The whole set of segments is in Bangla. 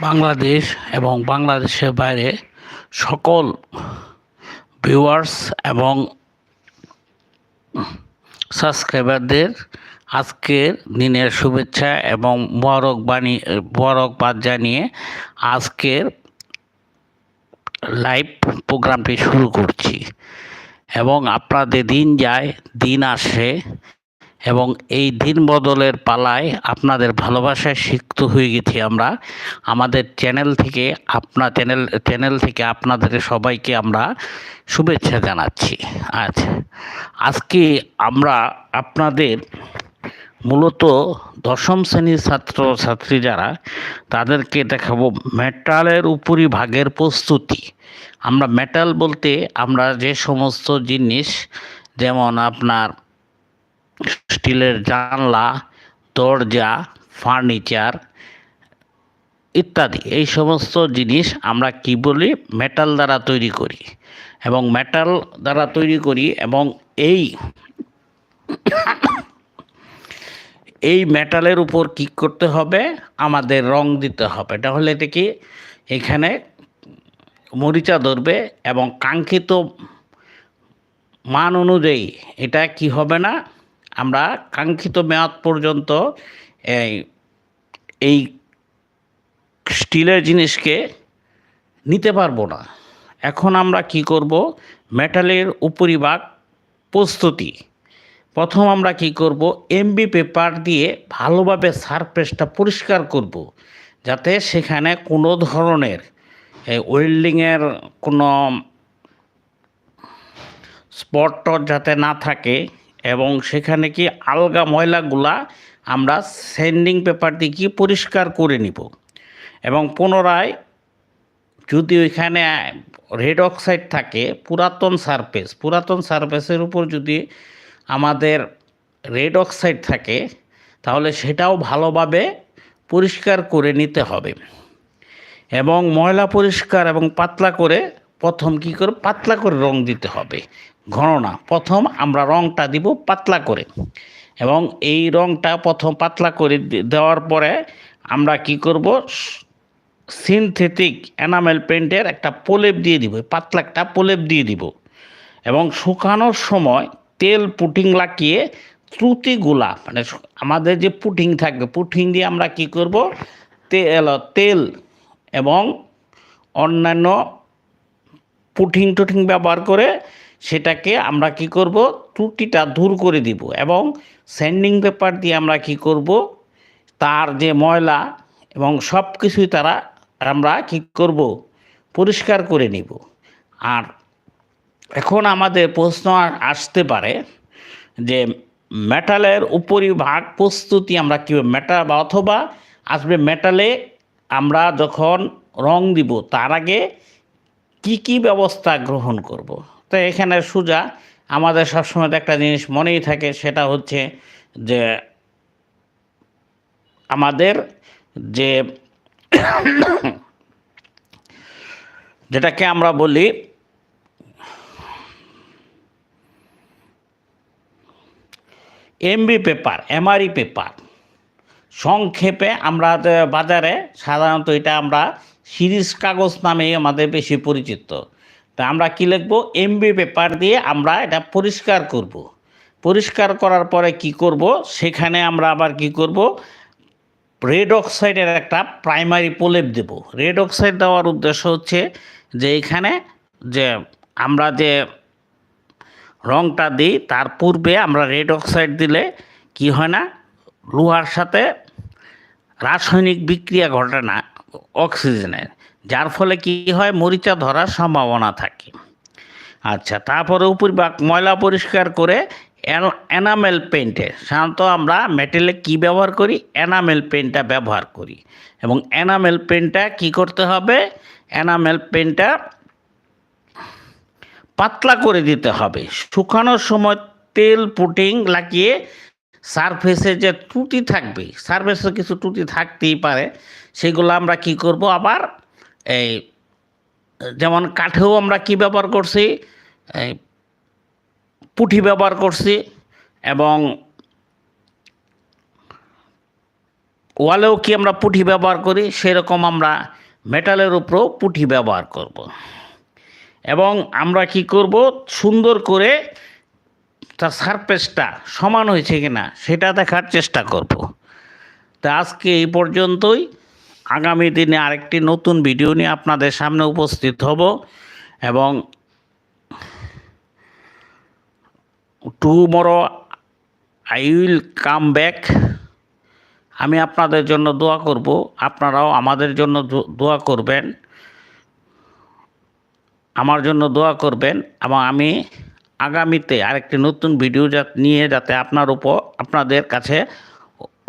বাংলাদেশ এবং বাংলাদেশের বাইরে সকল ভিউয়ার্স এবং সাবস্ক্রাইবারদের আজকের দিনের শুভেচ্ছা এবং বরক মোবারকবাণী, মোবারকবাদ জানিয়ে আজকের লাইভ প্রোগ্রামটি শুরু করছি। এবং আপনাদের দিন যায়, দিন আসে। এবং এই দিন বদলের পালায় আপনাদের ভালোবাসায় সিক্ত হয়ে গেছি আমরা। আমাদের চ্যানেল থেকে আপনার চ্যানেল চ্যানেল থেকে আপনাদের সবাইকে আমরা শুভেচ্ছা জানাচ্ছি। আচ্ছা আজকে আমরা আপনাদের মূলত দশম শ্রেণির ছাত্র ছাত্রী যারা, তাদেরকে দেখাবো মেটালের উপরি ভাগের প্রস্তুতি। আমরা মেটাল বলতে আমরা যে সমস্ত জিনিস, যেমন আপনার স্টিলের জানলা, দরজা, ফার্নিচার ইত্যাদি। এই সমস্ত জিনিস আমরা কি বলি? মেটাল দ্বারা তৈরি করি। এবং মেটাল দ্বারা তৈরি করি এবং এই এই মেটালের উপর কি করতে হবে? আমাদের রং দিতে হবে। তাহলে এটা কি? এখানে মরিচা ধরবে এবং কাঙ্ক্ষিত মান অনুযায়ী এটা কি হবে না? আমরা কাঙ্ক্ষিত মেয়াদ পর্যন্ত এই এই স্টিলের জিনিসকে নিতে পারব না। এখন আমরা কি করব? মেটালের উপরিভাগ প্রস্তুতি। প্রথম আমরা কি করব? এমবি পেপার দিয়ে ভালোভাবে সারফেসটা পরিষ্কার করব, যাতে সেখানে কোনো ধরনের ওয়েল্ডিংয়ের কোনো স্পট যাতে না থাকে। এবং সেখানে কি আলগা ময়লাগুলা আমরা স্যান্ডিং পেপার দিয়ে কি পরিষ্কার করে নিব। এবং পুনরায় যদি ওইখানে রেড অক্সাইড থাকে, পুরাতন সারফেস পুরাতন সারফেসের উপর যদি আমাদের রেড অক্সাইড থাকে, তাহলে সেটাও ভালোভাবে পরিষ্কার করে নিতে হবে। এবং ময়লা পরিষ্কার এবং পাতলা করে প্রথম কি করে পাতলা করে রং দিতে হবে। ঘন না প্রথম আমরা রংটা দিব পাতলা করে। এবং এই রংটা প্রথম পাতলা করে দেওয়ার পরে আমরা কি করব? সিনথেটিক এনামেল পেন্টের একটা প্রলেপ দিয়ে দিব। পাতলা একটা প্রলেপ দিয়ে দিব। এবং শুকানোর সময় তেল পুটিং লাগিয়ে ত্রুটিগুলা মানে আমাদের যে পুটিং থাকবে, পুটিং দিয়ে আমরা কি করব? তেল তেল এবং অন্যান্য পুটিং টুটিং ব্যবহার করে সেটাকে আমরা কি করব? ত্রুটিটা দূর করে দিব এবং স্যান্ডিং পেপার দিয়ে আমরা কি করব? তার যে ময়লা এবং সব কিছুই তারা, আমরা কি করব? পরিষ্কার করে নিব। আর এখন আমাদের প্রশ্ন আসতে পারে যে মেটালের উপরিভাগ প্রস্তুতি আমরা কী মেটাল বা অথবা আসবে মেটালে আমরা যখন রং দিব, তার আগে কি কি ব্যবস্থা গ্রহণ করব। তো এখানে সুজা, আমাদের সবসময় একটা জিনিস মনেই থাকে, সেটা হচ্ছে যে আমাদের যে যেটাকে আমরা বলি এমবি পেপার, এমআরই পেপার। সংক্ষেপে আমরা বাজারে সাধারণত এটা আমরা সিরিজ কাগজ নামে আমাদের বেশি পরিচিত। তা আমরা কী লিখব? এমবি পেপার দিয়ে আমরা এটা পরিষ্কার করব। পরিষ্কার করার পরে কি করব? সেখানে আমরা আবার কি করব? রেড অক্সাইডের একটা প্রাইমারি প্রলেপ দেব। রেড অক্সাইড দেওয়ার উদ্দেশ্য হচ্ছে যে এখানে যে আমরা যে রংটা দিই, তার পূর্বে আমরা রেড অক্সাইড দিলে কি হয় না? লোহার সাথে রাসায়নিক বিক্রিয়া ঘটে না অক্সিজেনের যার ফলে কি হয়? মরিচা ধরার সম্ভাবনা থাকে। আচ্ছা তারপরে উপরিভাগ ময়লা পরিষ্কার করে এনামেল পেন্টে সাধারণত আমরা মেটেলে কি ব্যবহার করি? এনামেল পেন্টটা ব্যবহার করি। এবং এনামেল পেন্টটা কি করতে হবে? এনামেল পেন্টটা পাতলা করে দিতে হবে। শুকানোর সময় তেল পুটিং লাগিয়ে সারফেসে যে ত্রুটি থাকবে সারফেসে কিছু ত্রুটি থাকতেই পারে, সেগুলো আমরা কি করব? আবার এই, যেমন কাঠেও আমরা কি ব্যবহার করছি এই পুঁটি ব্যবহার করছি এবং ওয়ালেও কি আমরা পুঁটি ব্যবহার করি সেরকম আমরা মেটালের উপরেও পুঁটি ব্যবহার করব। এবং আমরা কি করব সুন্দর করে তার সারফেসটা সমান হয়েছে কিনা সেটা দেখার চেষ্টা করব। তা আজকে এই পর্যন্তই আগামী দিনে আরেকটি নতুন ভিডিও নিয়ে আপনাদের সামনে উপস্থিত হব এবং tomorrow I will come back আমি আপনাদের জন্য দোয়া করব। আপনারাও আমাদের জন্য দোয়া করবেন। আমার জন্য দোয়া করবেন এবং আমি আগামীতে আরেকটি নতুন ভিডিও নিয়ে যাতে আপনার উপর, আপনাদের কাছে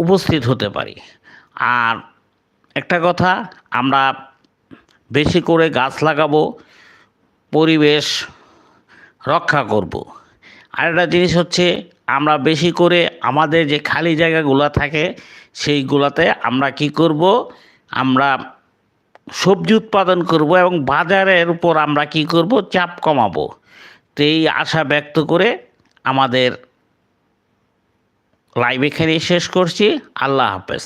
উপস্থিত হতে পারি। আর একটা কথা, আমরা বেশি করে গাছ লাগাবো, পরিবেশ রক্ষা করব। আর একটা জিনিস হচ্ছে, আমরা বেশি করে আমাদের যে খালি জায়গাগুলো থাকে, সেইগুলোতে আমরা কি করব, আমরা সবজি উৎপাদন করব এবং বাজারের উপর আমরা কি করব, চাপ কমাবো। তো এই আশা ব্যক্ত করে আমাদের লাইভ এখানে শেষ করছি। আল্লাহ হাফেজ।